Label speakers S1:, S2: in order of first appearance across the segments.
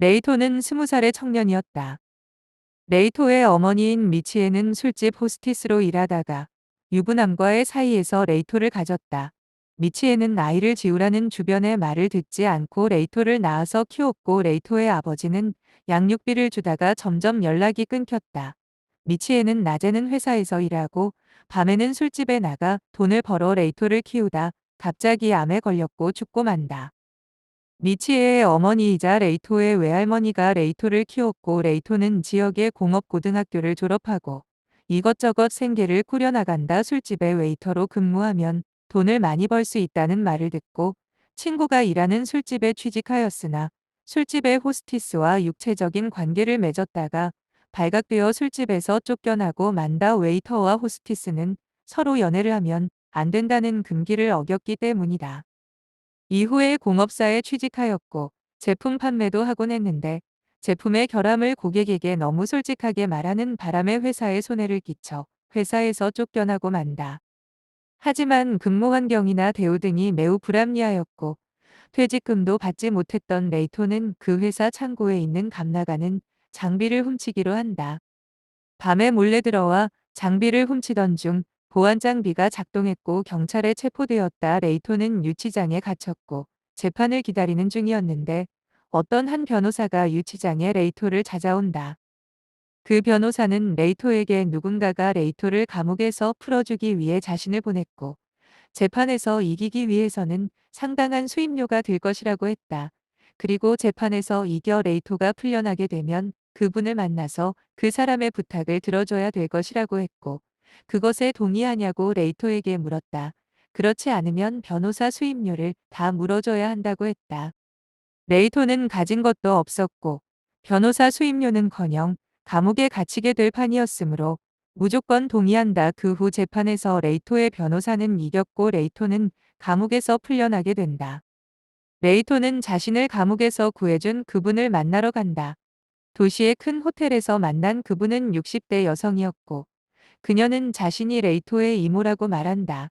S1: 레이토는 스무 살의 청년이었다. 레이토의 어머니인 미치에는 술집 호스티스로 일하다가 유부남과의 사이에서 레이토를 가졌다. 미치에는 아이를 지우라는 주변의 말을 듣지 않고 레이토를 낳아서 키웠고 레이토의 아버지는 양육비를 주다가 점점 연락이 끊겼다. 미치에는 낮에는 회사에서 일하고 밤에는 술집에 나가 돈을 벌어 레이토를 키우다 갑자기 암에 걸렸고 죽고 만다. 미치에의 어머니이자 레이토의 외할머니가 레이토를 키웠고 레이토는 지역의 공업고등학교를 졸업하고 이것저것 생계를 꾸려나간다 술집의 웨이터로 근무하면 돈을 많이 벌 수 있다는 말을 듣고 친구가 일하는 술집에 취직하였으나 술집의 호스티스와 육체적인 관계를 맺었다가 발각되어 술집에서 쫓겨나고 만다 웨이터와 호스티스는 서로 연애를 하면 안 된다는 금기를 어겼기 때문이다. 이후에 공업사에 취직하였고 제품 판매도 하곤 했는데 제품의 결함을 고객에게 너무 솔직하게 말하는 바람에 회사에 손해를 끼쳐 회사에서 쫓겨나고 만다. 하지만 근무 환경이나 대우 등이 매우 불합리하였고 퇴직금도 받지 못했던 레이토는 그 회사 창고에 있는 감나가는 장비를 훔치기로 한다. 밤에 몰래 들어와 장비를 훔치던 중 보안 장비가 작동했고 경찰에 체포되었다. 레이토는 유치장에 갇혔고 재판을 기다리는 중이었는데 어떤 한 변호사가 유치장에 레이토를 찾아온다. 그 변호사는 레이토에게 누군가가 레이토를 감옥에서 풀어주기 위해 자신을 보냈고 재판에서 이기기 위해서는 상당한 수임료가 들 것이라고 했다. 그리고 재판에서 이겨 레이토가 풀려나게 되면 그분을 만나서 그 사람의 부탁을 들어줘야 될 것이라고 했고 그것에 동의하냐고 레이토에게 물었다. 그렇지 않으면 변호사 수임료를 다 물어줘야 한다고 했다. 레이토는 가진 것도 없었고 변호사 수임료는커녕 감옥에 갇히게 될 판이었으므로 무조건 동의한다. 그 후 재판에서 레이토의 변호사는 이겼고 레이토는 감옥에서 풀려나게 된다. 레이토는 자신을 감옥에서 구해준 그분을 만나러 간다. 도시의 큰 호텔에서 만난 그분은 60대 여성이었고 그녀는 자신이 레이토의 이모라고 말한다.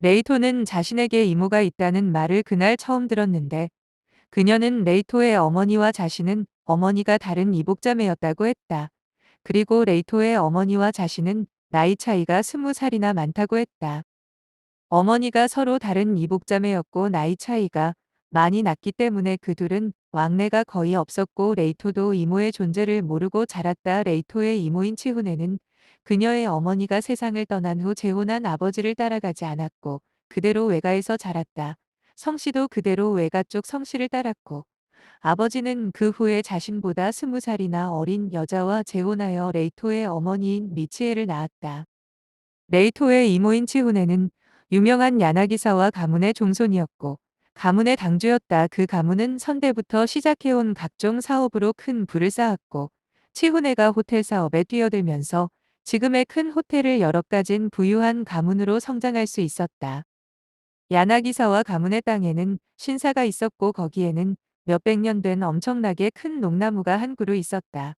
S1: 레이토는 자신에게 이모가 있다는 말을 그날 처음 들었는데 그녀는 레이토의 어머니와 자신은 어머니가 다른 이복자매였다고 했다. 그리고 레이토의 어머니와 자신은 나이 차이가 스무 살이나 많다고 했다. 어머니가 서로 다른 이복자매였고 나이 차이가 많이 났기 때문에 그 둘은 왕래가 거의 없었고 레이토도 이모의 존재를 모르고 자랐다. 레이토의 이모인 치훈에는 그녀의 어머니가 세상을 떠난 후 재혼한 아버지를 따라가지 않았고 그대로 외가에서 자랐다. 성씨도 그대로 외가 쪽 성씨를 따랐고 아버지는 그 후에 자신보다 스무 살이나 어린 여자와 재혼하여 레이토의 어머니인 미치에를 낳았다. 레이토의 이모인 치훈에는 유명한 야나기사와 가문의 종손이었고 가문의 당주였다. 그 가문은 선대부터 시작해온 각종 사업으로 큰 부를 쌓았고 치훈에가 호텔 사업에 뛰어들면서 지금의 큰 호텔을 여러 가진 부유한 가문으로 성장할 수 있었다. 야나기사와 가문의 땅에는 신사가 있었고 거기에는 몇백 년 된 엄청나게 큰 농나무가 한 그루 있었다.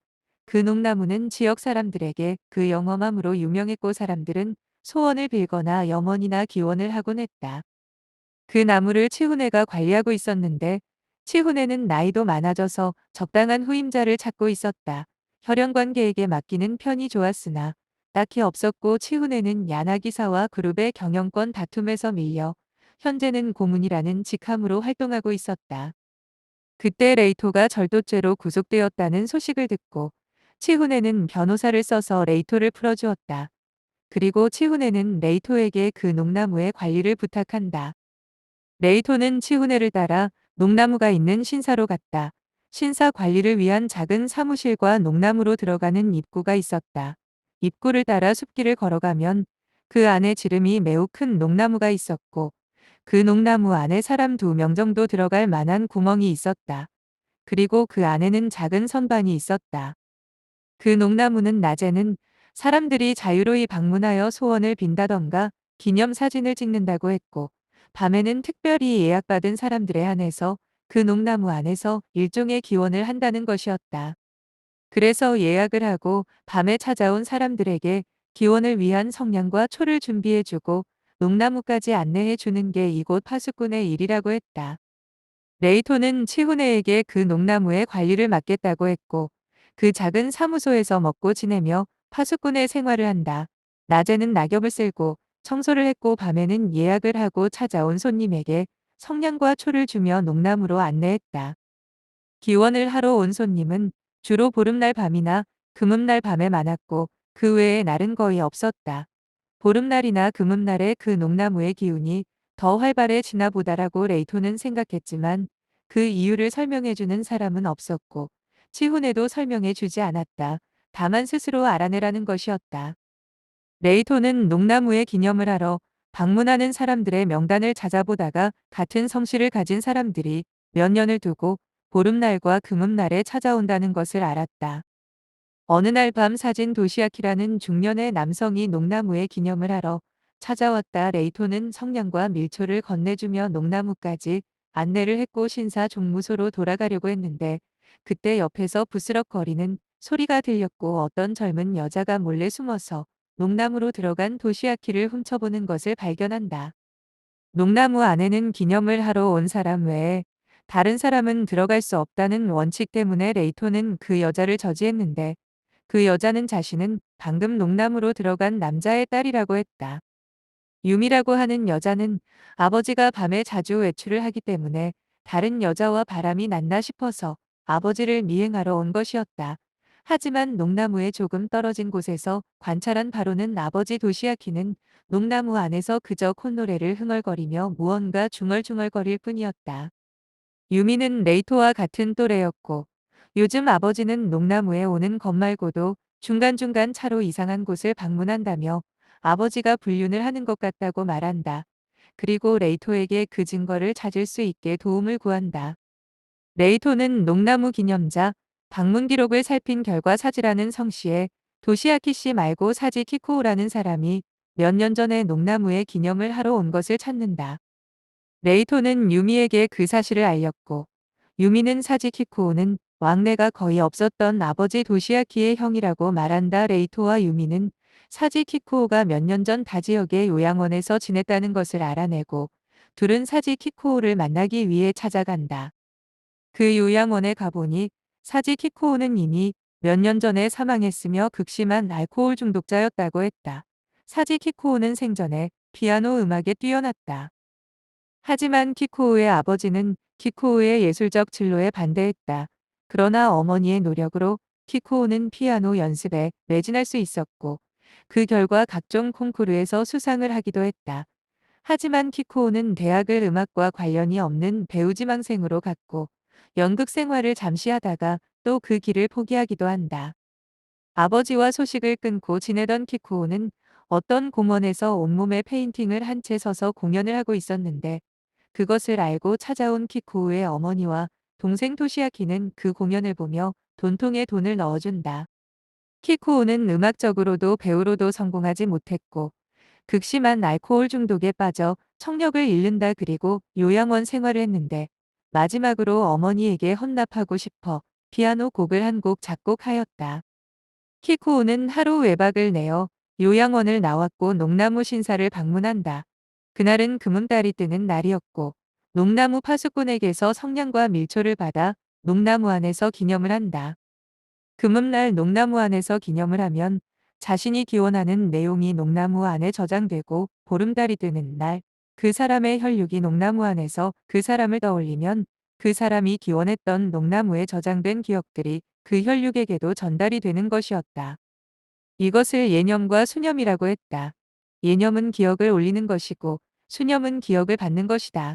S1: 그 농나무는 지역 사람들에게 그 영험함으로 유명했고 사람들은 소원을 빌거나 염원이나 기원을 하곤 했다. 그 나무를 치훈애가 관리하고 있었는데 치훈애는 나이도 많아져서 적당한 후임자를 찾고 있었다. 혈연 관계에게 맡기는 편이 좋았으나 딱히 없었고 치훈애는 야나기사와 그룹의 경영권 다툼에서 밀려 현재는 고문이라는 직함으로 활동하고 있었다. 그때 레이토가 절도죄로 구속되었다는 소식을 듣고 치훈애는 변호사를 써서 레이토를 풀어주었다. 그리고 치훈애는 레이토에게 그 농나무의 관리를 부탁한다. 레이토는 치훈애를 따라 농나무가 있는 신사로 갔다. 신사 관리를 위한 작은 사무실과 농나무로 들어가는 입구가 있었다. 입구를 따라 숲길을 걸어가면 그 안에 지름이 매우 큰 농나무가 있었고 그 농나무 안에 사람 두 명 정도 들어갈 만한 구멍이 있었다. 그리고 그 안에는 작은 선반이 있었다. 그 농나무는 낮에는 사람들이 자유로이 방문하여 소원을 빈다던가 기념 사진을 찍는다고 했고 밤에는 특별히 예약받은 사람들에 한해서 그 농나무 안에서 일종의 기원을 한다는 것이었다. 그래서 예약을 하고 밤에 찾아온 사람들에게 기원을 위한 성냥과 초를 준비해주고 농나무까지 안내해 주는 게 이곳 파수꾼의 일이라고 했다. 레이토는 치훈에에게 그 농나무의 관리를 맡겠다고 했고 그 작은 사무소에서 먹고 지내며 파수꾼의 생활을 한다. 낮에는 낙엽을 쓸고 청소를 했고 밤에는 예약을 하고 찾아온 손님에게 성냥과 초를 주며 농나무로 안내했다. 기원을 하러 온 손님은 주로 보름날 밤이나 금음날 밤에 많았고 그 외의 날은 거의 없었다. 보름날이나 금음날에 그 농나무의 기운이 더 활발해지나 보다라고 레이토는 생각했지만 그 이유를 설명해주는 사람은 없었고 치훈에도 설명해주지 않았다. 다만 스스로 알아내라는 것이었다. 레이토는 농나무의 기념을 하러 방문하는 사람들의 명단을 찾아보다가 같은 성씨를 가진 사람들이 몇 년을 두고 보름날과 금음날에 찾아온다는 것을 알았다. 어느 날 밤 사진 도시아키라는 중년의 남성이 농나무의 기념을 하러 찾아왔다. 레이토는 성냥과 밀초를 건네주며 농나무까지 안내를 했고 신사 종무소로 돌아가려고 했는데 그때 옆에서 부스럭거리는 소리가 들렸고 어떤 젊은 여자가 몰래 숨어서 농나무로 들어간 도시아키를 훔쳐보는 것을 발견한다. 농나무 안에는 기념을 하러 온 사람 외에 다른 사람은 들어갈 수 없다는 원칙 때문에 레이토는 그 여자를 저지했는데 그 여자는 자신은 방금 농나무로 들어간 남자의 딸이라고 했다. 유미라고 하는 여자는 아버지가 밤에 자주 외출을 하기 때문에 다른 여자와 바람이 났나 싶어서 아버지를 미행하러 온 것이었다. 하지만 농나무에 조금 떨어진 곳에서 관찰한 바로는 아버지 도시아키는 농나무 안에서 그저 콧노래를 흥얼거리며 무언가 중얼중얼거릴 뿐이었다. 유미는 레이토와 같은 또래였고 요즘 아버지는 농나무에 오는 것 말고도 중간중간 차로 이상한 곳을 방문한다며 아버지가 불륜을 하는 것 같다고 말한다. 그리고 레이토에게 그 증거를 찾을 수 있게 도움을 구한다. 레이토는 농나무 기념자, 방문 기록을 살핀 결과 사지라는 성씨에 도시아키 씨 말고 사지 키코우라는 사람이 몇 년 전에 농나무에 기념을 하러 온 것을 찾는다. 레이토는 유미에게 그 사실을 알렸고 유미는 사지 키코우는 왕래가 거의 없었던 아버지 도시아키의 형이라고 말한다. 레이토와 유미는 사지 키코우가 몇 년 전 다지역의 요양원에서 지냈다는 것을 알아내고 둘은 사지 키코우를 만나기 위해 찾아간다. 그 요양원에 가보니 사지 키코우는 이미 몇 년 전에 사망했으며 극심한 알코올 중독자였다고 했다. 사지 키코우는 생전에 피아노 음악에 뛰어났다. 하지만 키코우의 아버지는 키코우의 예술적 진로에 반대했다. 그러나 어머니의 노력으로 키코우는 피아노 연습에 매진할 수 있었고 그 결과 각종 콩쿠르에서 수상을 하기도 했다. 하지만 키코우는 대학을 음악과 관련이 없는 배우 지망생으로 갔고 연극 생활을 잠시 하다가 또 그 길을 포기하기도 한다. 아버지와 소식을 끊고 지내던 키코우는 어떤 공원에서 온몸에 페인팅을 한 채 서서 공연을 하고 있었는데 그것을 알고 찾아온 키코우의 어머니와 동생 토시아키는 그 공연을 보며 돈통에 돈을 넣어준다. 키코우는 음악적으로도 배우로도 성공하지 못했고 극심한 알코올 중독에 빠져 청력을 잃는다 그리고 요양원 생활을 했는데 마지막으로 어머니에게 헌납하고 싶어 피아노 곡을 한 곡 작곡하였다. 키코우는 하루 외박을 내어 요양원을 나왔고 농나무 신사를 방문한다. 그날은 금음달이 뜨는 날이었고 농나무 파수꾼에게서 성냥과 밀초를 받아 농나무 안에서 기념을 한다. 금음날 농나무 안에서 기념을 하면 자신이 기원하는 내용이 농나무 안에 저장되고 보름달이 뜨는 날 그 사람의 혈육이 농나무 안에서 그 사람을 떠올리면 그 사람이 기원했던 농나무에 저장된 기억들이 그 혈육에게도 전달이 되는 것이었다. 이것을 예념과 수념이라고 했다. 예념은 기억을 올리는 것이고 수념은 기억을 받는 것이다.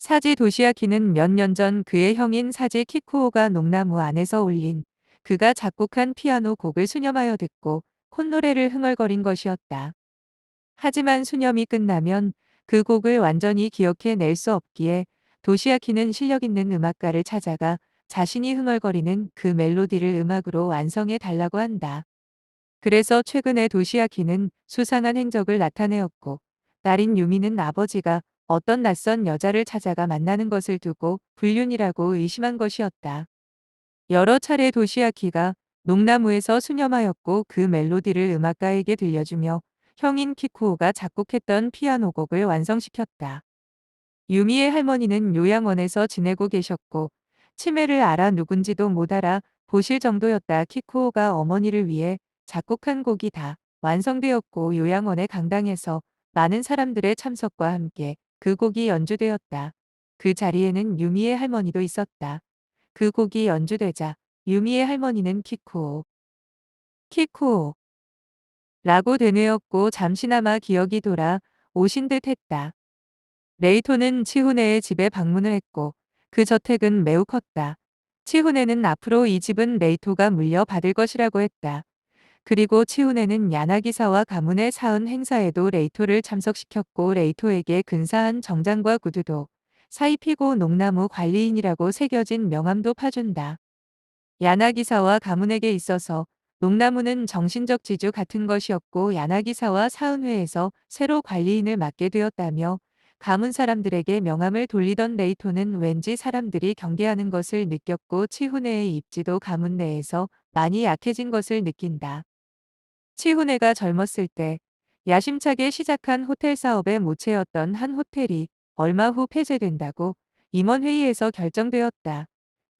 S1: 사지 도시아키는 몇 년 전 그의 형인 사지 키쿠오가 농나무 안에서 올린 그가 작곡한 피아노 곡을 수념하여 듣고 콧노래를 흥얼거린 것이었다. 하지만 수념이 끝나면 그 곡을 완전히 기억해 낼 수 없기에 도시아키는 실력 있는 음악가를 찾아가 자신이 흥얼거리는 그 멜로디를 음악으로 완성해 달라고 한다. 그래서 최근에 도시아키는 수상한 행적을 나타내었고 딸인 유미는 아버지가 어떤 낯선 여자를 찾아가 만나는 것을 두고 불륜이라고 의심한 것이었다. 여러 차례 도시아키가 농나무에서 수념하였고 그 멜로디를 음악가에게 들려주며 형인 키쿠오가 작곡했던 피아노 곡을 완성시켰다. 유미의 할머니는 요양원에서 지내고 계셨고 치매를 알아 누군지도 못 알아 보실 정도였다. 키쿠오가 어머니를 위해 작곡한 곡이 다 완성되었고 요양원의 강당에서 많은 사람들의 참석과 함께 그 곡이 연주되었다. 그 자리에는 유미의 할머니도 있었다. 그 곡이 연주되자 유미의 할머니는 키쿠오, 키쿠오 라고 되뇌었고 잠시나마 기억이 돌아 오신 듯 했다. 레이토는 치훈네의 집에 방문을 했고 그 저택은 매우 컸다. 치훈네는 앞으로 이 집은 레이토가 물려받을 것이라고 했다. 그리고 치훈네는 야나기사와 가문의 사은 행사에도 레이토를 참석시켰고 레이토에게 근사한 정장과 구두도 사입히고 농나무 관리인이라고 새겨진 명함도 파준다. 야나기사와 가문에게 있어서 농나무는 정신적 지주 같은 것이었고 야나기사와 사은회에서 새로 관리인을 맡게 되었다며 가문 사람들에게 명함을 돌리던 레이토는 왠지 사람들이 경계하는 것을 느꼈고 치훈네의 입지도 가문 내에서 많이 약해진 것을 느낀다. 치훈네가 젊었을 때 야심차게 시작한 호텔 사업의 모체였던 한 호텔이 얼마 후 폐쇄된다고 임원회의에서 결정되었다.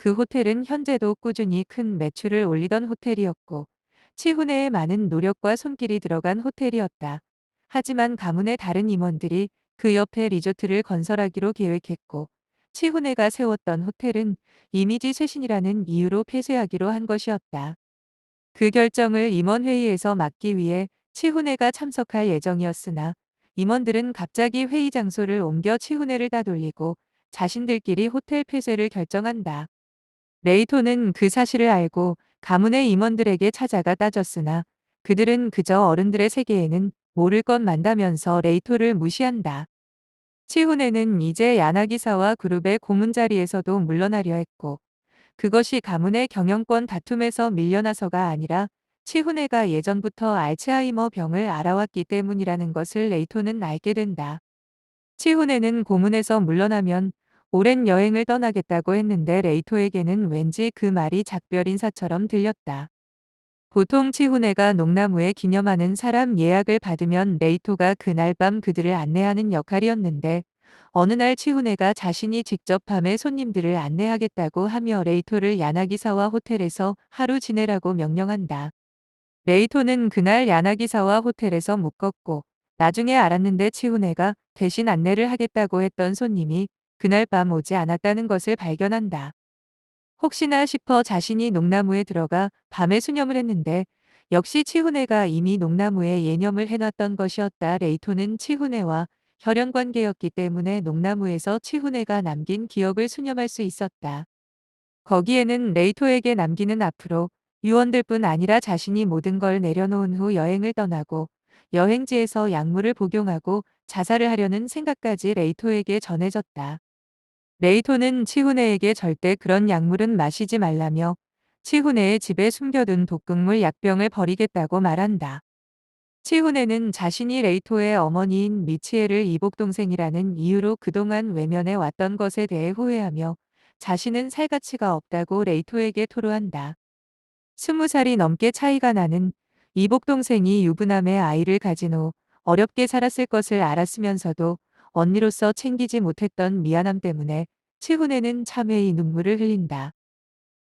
S1: 그 호텔은 현재도 꾸준히 큰 매출을 올리던 호텔이었고 치훈네의 많은 노력과 손길이 들어간 호텔이었다. 하지만 가문의 다른 임원들이 그 옆에 리조트를 건설하기로 계획했고 치훈네가 세웠던 호텔은 이미지 쇄신이라는 이유로 폐쇄하기로 한 것이었다. 그 결정을 임원회의에서 막기 위해 치훈네가 참석할 예정이었으나 임원들은 갑자기 회의 장소를 옮겨 치훈네를 따돌리고 자신들끼리 호텔 폐쇄를 결정한다. 레이토는 그 사실을 알고 가문의 임원들에게 찾아가 따졌으나 그들은 그저 어른들의 세계에는 모를 것 만다면서 레이토를 무시한다. 치훈네는 이제 야나기사와 그룹의 고문 자리에서도 물러나려 했고 그것이 가문의 경영권 다툼에서 밀려나서가 아니라 치훈네가 예전부터 알츠하이머 병을 알아왔기 때문이라는 것을 레이토는 알게 된다. 치훈네는 고문에서 물러나면 오랜 여행을 떠나겠다고 했는데 레이토에게는 왠지 그 말이 작별 인사처럼 들렸다. 보통 치훈네가 농나무에 기념하는 사람 예약을 받으면 레이토가 그날 밤 그들을 안내하는 역할이었는데 어느 날 치훈네가 자신이 직접 밤에 손님들을 안내하겠다고 하며 레이토를 야나기사와 호텔에서 하루 지내라고 명령한다. 레이토는 그날 야나기사와 호텔에서 묵었고 나중에 알았는데 치훈네가 대신 안내를 하겠다고 했던 손님이 그날 밤 오지 않았다는 것을 발견한다. 혹시나 싶어 자신이 농나무에 들어가 밤에 수념을 했는데 역시 치훈네가 이미 농나무에 예념을 해놨던 것이었다. 레이토는 치훈네와 혈연 관계였기 때문에 농나무에서 치훈네가 남긴 기억을 수념할 수 있었다. 거기에는 레이토에게 남기는 앞으로 유언들뿐 아니라 자신이 모든 걸 내려놓은 후 여행을 떠나고 여행지에서 약물을 복용하고 자살을 하려는 생각까지 레이토에게 전해졌다. 레이토는 치훈네에게 절대 그런 약물은 마시지 말라며 치훈네의 집에 숨겨둔 독극물 약병을 버리겠다고 말한다. 치훈네는 자신이 레이토의 어머니인 미치에를 이복동생이라는 이유로 그동안 외면해 왔던 것에 대해 후회하며 자신은 살 가치가 없다고 레이토에게 토로한다. 스무 살이 넘게 차이가 나는 이복동생이 유부남의 아이를 가진 후 어렵게 살았을 것을 알았으면서도 언니로서 챙기지 못했던 미안함 때문에 치훈네는 참회의 눈물을 흘린다.